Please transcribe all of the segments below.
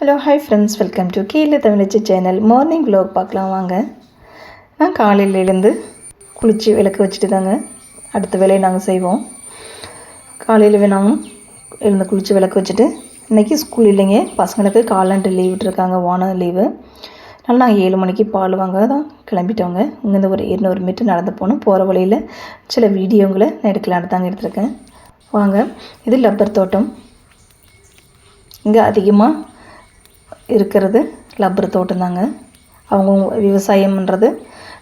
Hello hi friends welcome to கீழே Tamizhachi channel morning vlog பார்க்கலாம் வாங்க. நான் காலையில் எழுந்து குளித்து விளக்கு வச்சுட்டு தாங்க. அடுத்த வேலையை நாங்கள் செய்வோம். காலையில் நாங்கள் எழுந்து குளித்து விளக்கு வச்சுட்டு இன்றைக்கி ஸ்கூல் இல்லைங்க. பசங்களுக்கு காலாண்டு லீவ் விட்டுருக்காங்க ஓன லீவு அதனால் நாங்கள் ஏழு மணிக்கு பால் வாங்க தான் கிளம்பிட்டோங்க. இங்கேருந்து ஒரு இருநூறு மீட்டர் நடந்து போனோம் போகிற வழியில் சில வீடியோங்களை நான் எடுக்கலான்னு தாங்க எடுத்திருக்கேன். வாங்க இது லப்பர் தோட்டம். இங்கே அதிகமாக இருக்கிறது. ரப்பர் தோட்டம் தாங்க. அவங்க விவசாயம்ன்றது.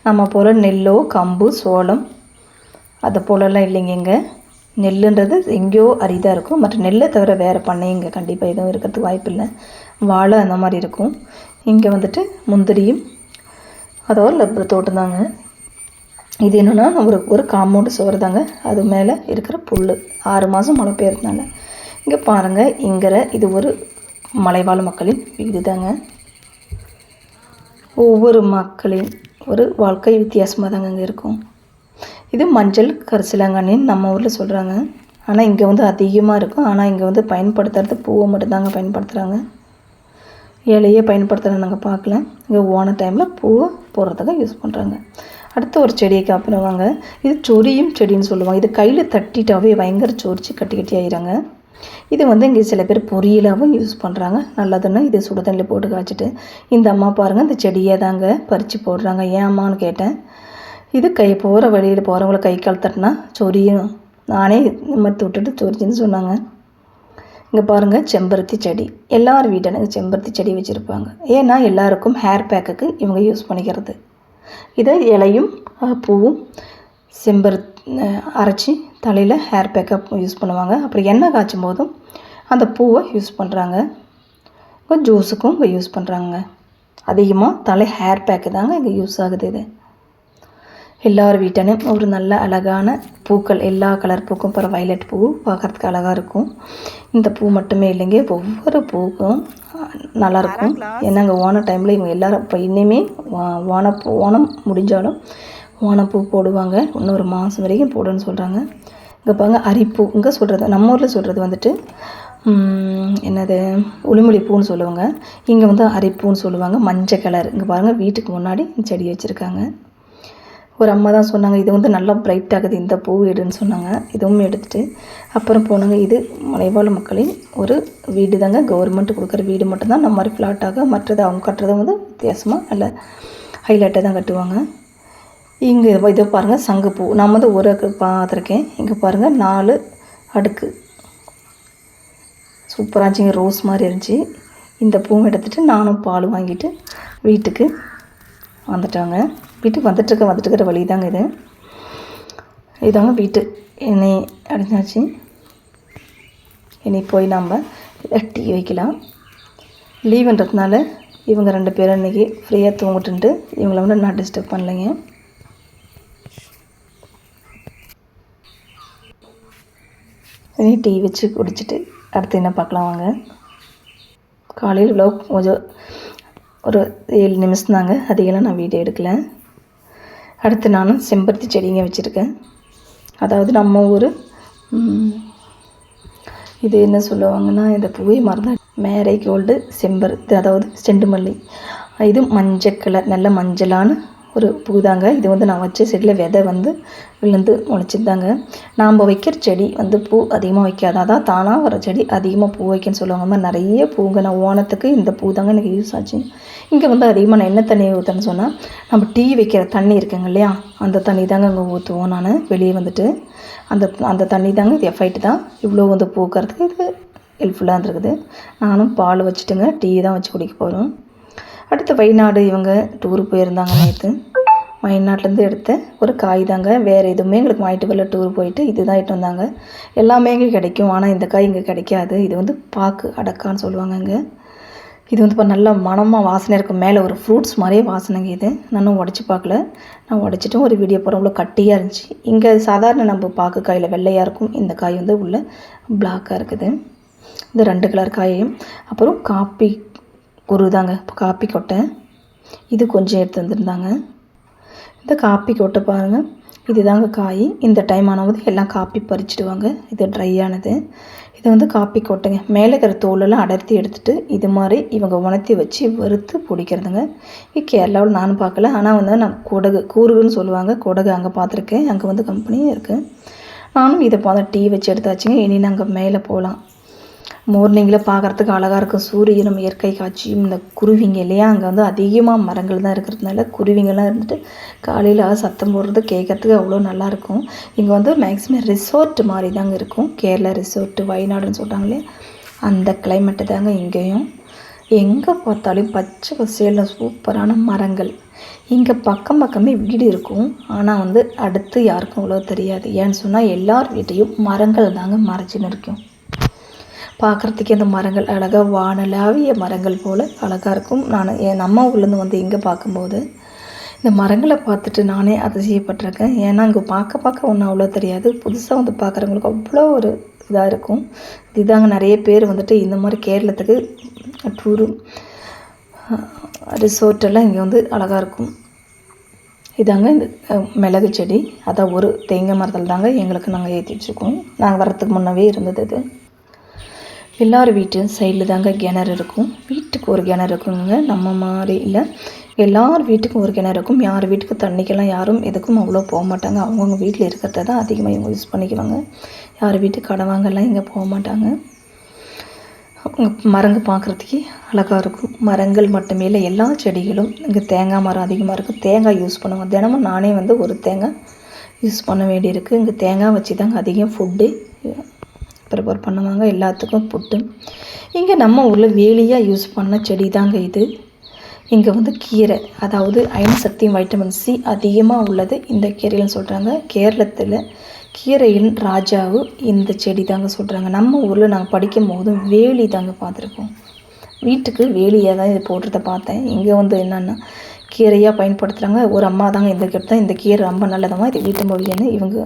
நம்ம போல் நெல்லோ கம்பு சோளம் அது போலலாம் இல்லைங்க இங்கே. நெல்லுன்றது எங்கேயோ அரிதாக இருக்கும். மற்ற நெல்லை தவிர வேறு பண்ணை இங்கே கண்டிப்பாக எதுவும் இருக்கிறதுக்கு வாய்ப்பு இல்லை. வாழை அந்த மாதிரி இருக்கும். இங்கே வந்துட்டு முந்திரியும் அதோட லப்பர் தோட்டம் தாங்க. இது என்னென்னா ஒரு ஒரு காம்பவுண்டு சுவர் தாங்க. அது மேலே இருக்கிற புல் ஆறு மாதம் மழை பெய்யறதுனால. இங்கே பாருங்கள் இங்கிற இது ஒரு மலைவாழ் மக்களின் வீடு தாங்க ஒவ்வொரு மக்களின் ஒரு வாழ்க்கை வித்தியாசமாக தாங்க இங்கே இருக்கும். இது மஞ்சள் கரிசலாங்கண்ணின்னு நம்ம ஊரில் சொல்கிறாங்க ஆனால் இங்கே வந்து அதிகமாக இருக்கும். ஆனால் இங்கே வந்து பயன்படுத்துறது பூவை மட்டும்தாங்க பயன்படுத்துகிறாங்க இலையே பயன்படுத்துகிறத நாங்கள் பார்க்கல. இங்கே ஓன டைமில் பூவை போடுறதுக்கு யூஸ் பண்ணுறாங்க அடுத்த ஒரு செடியை காப்பிடுவாங்க வாங்க. இது சொரியும் செடின்னு சொல்லுவாங்க. இது கையில் தட்டிட்டாவே பயங்கர சொரிச்சு கட்டி கட்டி ஆயிடுறாங்க. இது வந்து இங்கே சில பேர் பொரியலாகவும் யூஸ் பண்ணுறாங்க நல்லதுன்னு இது சுடுதண்ணில் போட்டு காய்ச்சிட்டு இந்த அம்மா பாருங்கள் இந்த செடியை தாங்க பறித்து போடுறாங்க. ஏம்மான்னு கேட்டேன். இது கை போகிற வழியில் போகிறவங்கள கை கால் தட்டினா சொரியும். நானே நிம்மத்தி விட்டுட்டு சொரிச்சுன்னு சொன்னாங்க. இங்கே பாருங்கள் செம்பருத்தி செடி. எல்லார் வீட்டில் செம்பருத்தி செடி வச்சுருப்பாங்க. ஏன்னா எல்லாருக்கும் ஹேர் பேக்குக்கு இவங்க யூஸ் பண்ணிக்கிறது. இதை இலையும் பூவும் செம்பருத் அரைச்சி தலையில் ஹேர் பேக்கப் யூஸ் பண்ணுவாங்க. அப்புறம் எண்ணெய் காய்ச்சும் போதும் அந்த பூவை யூஸ் பண்ணுறாங்க இப்போ ஜூஸுக்கும் இங்கே யூஸ் பண்ணுறாங்க அதிகமாக தலை ஹேர் பேக்கு தாங்க இங்கே யூஸ் ஆகுது இது. எல்லார் வீட்டிலும் ஒரு நல்ல அழகான பூக்கள் எல்லா கலர் பூக்கும். அப்புறம் வயலட் பூ பார்க்குறதுக்கு அழகாக இருக்கும். இந்த பூ மட்டுமே இல்லைங்க. ஒவ்வொரு பூக்கும் நல்லாயிருக்கும் ஏன்னா அங்கே ஓன டைமில் இவங்க எல்லோரும் இப்போ இன்னுமே ஓன ஓனம் ஓணம் முடிஞ்சாலும் ஓனப்பூ போடுவாங்க. இன்னொரு மாதம் வரைக்கும் போடுன்னு சொல்கிறாங்க இங்கே பாருங்க அரிப்பூ. இங்கே சொல்கிறது நம்ம ஊரில் சொல்கிறது வந்துட்டு என்னது உளிமொழி பூன்னு சொல்லுவாங்க. இங்கே வந்து அரிப்பூன்னு சொல்லுவாங்க மஞ்சள் கலர் இங்கே பாருங்கள் வீட்டுக்கு முன்னாடி செடி வச்சுருக்காங்க. ஒரு அம்மா தான் சொன்னாங்க இது வந்து நல்லா பிரைட் ஆகுது இந்த பூ எடுன்னு சொன்னாங்க. இதுவும் எடுத்துகிட்டு அப்புறம் போனாங்க இது மலைவாழ் மக்களின் ஒரு வீடு தாங்க கவர்மெண்ட் கொடுக்குற வீடு மட்டும்தான். நம்ம மாதிரி ஃப்ளாட்டாக மற்றது அவங்க கட்டுறதும் வந்து வித்தியாசமாக நல்ல ஹைலைட்டாக தான் கட்டுவாங்க. இங்கே இதை பாருங்கள் சங்குப்பூ நான் வந்து ஒரு பார்த்துருக்கேன். இங்கே பாருங்கள் நாலு அடுக்கு. சூப்பராக இருந்துச்சுங்க ரோஸ் மாதிரி இருந்துச்சு. இந்த பூவை எடுத்துகிட்டு நானும் பால் வாங்கிட்டு வீட்டுக்கு வந்துட்டாங்க. வீட்டுக்கு வந்துட்டுருக்க வந்துட்டுருக்கிற வழி தாங்க இது. இதாங்க வீட்டு. என்னை அடைஞ்சாச்சு. இனி போய் நம்ம டீ வைக்கலாம். லீவுன்றதுனால இவங்க ரெண்டு பேரும் இன்றைக்கி ஃப்ரீயாக தூங்கிட்டுன்ட்டு இவங்கள வந்து நான் டிஸ்டர்ப் பண்ணலைங்க. இனி டீ வச்சு குடிச்சிட்டு அடுத்து என்ன பார்க்கலாம் வாங்க. காலையில் இவ்வளோ கொஞ்சம் ஒரு ஏழு நிமிஷம் தாங்க. அதிகமாக நான் வீடியோ எடுக்கல. அடுத்து நானும் செம்பருத்தி செடிங்க வச்சுருக்கேன். அதாவது நம்ம ஊர் இது என்ன சொல்லுவாங்கன்னா இந்த பூவை மறந்தா மேரை கோல்டு செம்பருத்தி அதாவது செண்டு மல்லி. இது மஞ்சள் கலர் நல்ல மஞ்சளான ஒரு பூ தாங்க இது வந்து நான் வச்ச செடியில் விதை வந்து விழுந்து முளைச்சிதாங்க நாம் வைக்கிற செடி வந்து பூ அதிகமாக வைக்காது. அதான் தானாக வர செடி அதிகமாக பூ வைக்கன்னு சொல்லுவாங்க. அந்த மாதிரி நிறைய பூங்க. நான் ஓணத்துக்கு இந்த பூ தாங்க எனக்கு யூஸ் ஆச்சு. இங்கே வந்து அதிகமாக நான் என்ன தண்ணி ஊற்றுன்னு சொன்னால் நம்ம டீ வைக்கிற தண்ணி இருக்குங்க இல்லையா? அந்த தண்ணி தாங்க அங்கே ஊற்றுவோம் நான். வெளியே வந்துட்டு அந்த அந்த தண்ணி தாங்க இது எஃபைட்டு தான். இவ்வளோ வந்து பூக்கிறதுக்கு இது ஹெல்ப்ஃபுல்லாக இருந்திருக்குது. நானும் பால் வச்சுட்டுங்க டீ தான் வச்சு குடிக்க போகிறோம் அடுத்து வயநாடு இவங்க டூர் போயிருந்தாங்க நேற்று வயநாட்டிலேருந்து எடுத்த ஒரு காய் தாங்க. வேறு எதுவுமே எங்களுக்கு வாங்கிட்டு வரல டூர் போயிட்டு இதுதான் இட்டு வந்தாங்க. எல்லாமே இங்கே கிடைக்கும். ஆனால் இந்த காய் இங்கே கிடைக்காது. இது வந்து பாக்கு அடக்கான்னு சொல்லுவாங்க இங்கே. இது வந்து இப்போ நல்ல மனமாக வாசனை இருக்கும். மேலே ஒரு ஃப்ரூட்ஸ் மாதிரியே வாசனைங்க இது. நானும் உடச்சி பார்க்கல. நான் உடச்சிட்டும் ஒரு வீடியோ போகிறோம் அவ்வளோ கட்டியாக இருந்துச்சு. இங்கே சாதாரண நம்ம பாக்கு காயில் வெள்ளையாக இருக்கும். இந்த காய் வந்து உள்ள பிளாக்காக இருக்குது. இந்த ரெண்டு கலர் காயையும். அப்புறம் காப்பி குரு தாங்க காப்பி கொட்டை. இது கொஞ்சம் எடுத்து வந்திருந்தாங்க இந்த காப்பி கொட்டை பாருங்கள் இது தாங்க காய். இந்த டைம் ஆனபோது எல்லாம் காப்பி பறிச்சிடுவாங்க. இது ட்ரை ஆனது. இது வந்து காப்பி கொட்டைங்க. மேலே இருக்கிற தோலெல்லாம் அடர்த்தி எடுத்துகிட்டு இது மாதிரி இவங்க உணர்த்தி வச்சு வறுத்து பிடிக்கிறதுங்க. இது கேரளாவில் நானும் பார்க்கல. ஆனால் வந்து நான் குடகு கூறுகுன்னு சொல்லுவாங்க. குடகு அங்கே பார்த்துருக்கேன். அங்கே வந்து கம்பெனியும் இருக்குது நானும் இதை பார்த்தா டீ வச்சு எடுத்தாச்சுங்க. இனி நாங்கள் மேலே போகலாம். மார்னிங்கில் பார்க்குறதுக்கு அழகாக இருக்கும். சூரியனும் இயற்கை காட்சியும் இந்த குருவிங்க இல்லையா? அங்கே வந்து அதிகமாக மரங்கள் தான் இருக்கிறதுனால குருவிங்கெல்லாம் இருந்துட்டு காலையில் சத்தம் போடுறது கேட்கறதுக்கு அவ்வளோ நல்லாயிருக்கும் இங்கே வந்து மேக்ஸிமம் ரிசோர்ட் மாதிரி தாங்க இருக்கும். கேரளா ரிசோர்ட்டு வயநாடுன்னு சொல்கிறாங்களே அந்த கிளைமேட்டு தாங்க இங்கேயும். எங்கே பார்த்தாலும் பச்சை பசேலில் சூப்பரான மரங்கள். இங்கே பக்கம் பக்கமே வீடு இருக்கும். ஆனால் வந்து அடுத்து யாருக்கும் அவ்வளோ தெரியாது. ஏன்னு சொன்னால் எல்லார் வீட்டையும் மரங்கள் தாங்க மறைச்சின்னு இருக்கும் பார்க்குறதுக்கே அந்த மரங்கள் அழகாக வானலாவிய மரங்கள் போல் அழகாக இருக்கும். நான் என் நம்ம ஊர்லேருந்து வந்து இங்கே பார்க்கும்போது இந்த மரங்களை பார்த்துட்டு நானே அதிசயப்பட்டிருக்கேன். ஏன்னா அங்கே பார்க்க பார்க்க ஒன்றும் அவ்வளோ தெரியாது. புதுசாக வந்து பார்க்குறவங்களுக்கு அவ்வளோ ஒரு இதாக இருக்கும். இதாங்க நிறைய பேர் வந்துட்டு இந்த மாதிரி கேரளத்துக்கு டூரு ரிசோர்ட்டெல்லாம் இங்கே வந்து அழகாக இருக்கும். இதாங்க இந்த மிளகு செடி. அதான் ஒரு தேங்காய் மரத்தில் தாங்க எங்களுக்கு நாங்கள் ஏற்றி வச்சுருக்கோம் நாங்கள் வரத்துக்கு முன்னவே இருந்தது இது. எல்லார் வீட்டு சைடில் தாங்க கிணறு இருக்கும். வீட்டுக்கு ஒரு கிணறு இருக்குங்க. நம்ம மாதிரி இல்லை. எல்லார் வீட்டுக்கும் ஒரு கிணறு இருக்கும். யார் வீட்டுக்கு தண்ணிக்கெல்லாம் யாரும் எதுக்கும் அவ்வளோ போக மாட்டாங்க. அவங்கவுங்க வீட்டில் இருக்கிறத தான் அதிகமாக இவங்க யூஸ் பண்ணிக்குவாங்க. யார் வீட்டுக்கு கடை வாங்கலாம் இங்கே போக மாட்டாங்க. அவங்க மரங்க பார்க்குறதுக்கே அழகாக இருக்கும். மரங்கள் மட்டுமே இல்லை எல்லா செடிகளும் இங்கே தேங்காய் மரம் அதிகமாக இருக்கும் தேங்காய் யூஸ் பண்ணுவாங்க. தினமும் நானே வந்து ஒரு தேங்காய் யூஸ் பண்ண வேண்டியிருக்கு. இங்கே தேங்காய் வச்சு தாங்க அதிகம் ஃபுட்டு ப்ரிப்பேர் பண்ணுவாங்க எல்லாத்துக்கும் புட்டு. இங்கே நம்ம ஊரில் வேலியாக யூஸ் பண்ண செடி தாங்க இது. இங்கே வந்து கீரை அதாவது அயன் சக்தியும் வைட்டமின் சி அதிகமாக உள்ளது. இந்த கீரைன்னு சொல்கிறாங்க கேரளத்தில் கீரையின் ராஜாவு இந்த செடி தாங்க சொல்கிறாங்க நம்ம ஊரில் நாங்கள் படிக்கும் போதும் வேலி தாங்க பார்த்துருக்கோம். வீட்டுக்கு வேலியாக தான் இது போடுறத பார்த்தேன். இங்கே வந்து என்னென்னா கீரையாக பயன்படுத்துகிறாங்க ஒரு அம்மா தாங்க இந்த கிட்ட இந்த கீரை ரொம்ப நல்லதம்மா. இது வீட்டு மொழின்னு இவங்க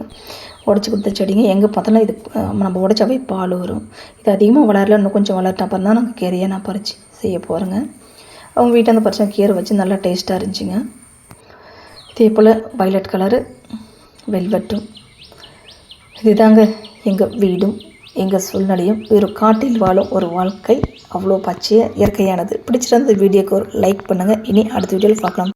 உடச்சி கொடுத்த செடிங்க. எங்கே பார்த்தாலும் இது நம்ம உடச்சாவே பால் வரும். இது அதிகமாக வளரல. இன்னும் கொஞ்சம் வளர்த்த அப்புறம் தான் நாங்கள் கீரையாக நான் பறித்து செய்ய போகிறேங்க அவங்க வீட்டை வந்து பறிச்ச கீரை வச்சு நல்லா டேஸ்ட்டாக இருந்துச்சுங்க. இதே போல் வயலட் கலரு வெல்வெட்டும். இதுதாங்க எங்கள் வீடும். எங்கள் சூழ்நிலையும் ஒரு காட்டில் வாழும் ஒரு வாழ்க்கை அவ்வளோ பச்சையாக இயற்கையானது. பிடிச்சிருந்த வீடியோக்கு ஒரு லைக் பண்ணுங்கள் இனி அடுத்த வீடியோவில் பார்க்கலாம்.